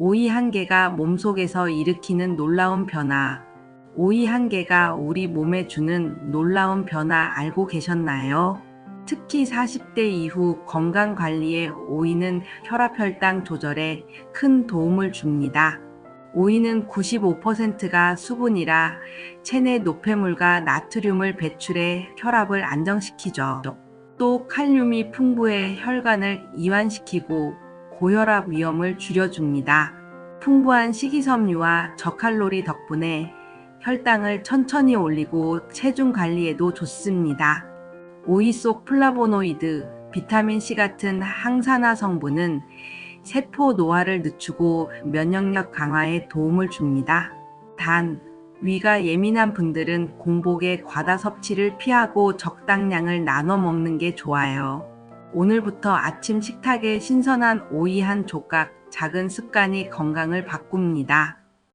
오이 한 개가 몸속에서 일으키는 놀라운 변화. 오이 한 개가 우리 몸에 주는 놀라운 변화 알고 계셨나요? 특히 40대 이후 건강 관리에 오이는 혈압 혈당 조절에 큰 도움을 줍니다. 오이는 95%가 수분이라 체내 노폐물과 나트륨을 배출해 혈압을 안정시키죠. 또 칼륨이 풍부해 혈관을 이완시키고 고혈압 위험을 줄여줍니다. 풍부한 식이섬유와 저칼로리 덕분에 혈당을 천천히 올리고 체중 관리에도 좋습니다. 오이 속 플라보노이드, 비타민C 같은 항산화 성분은 세포 노화를 늦추고 면역력 강화에 도움을 줍니다. 단, 위가 예민한 분들은 공복에 과다 섭취를 피하고 적당량을 나눠 먹는 게 좋아요. 오늘부터 아침 식탁에 신선한 오이 한 조각 작은 습관이 건강을 바꿉니다.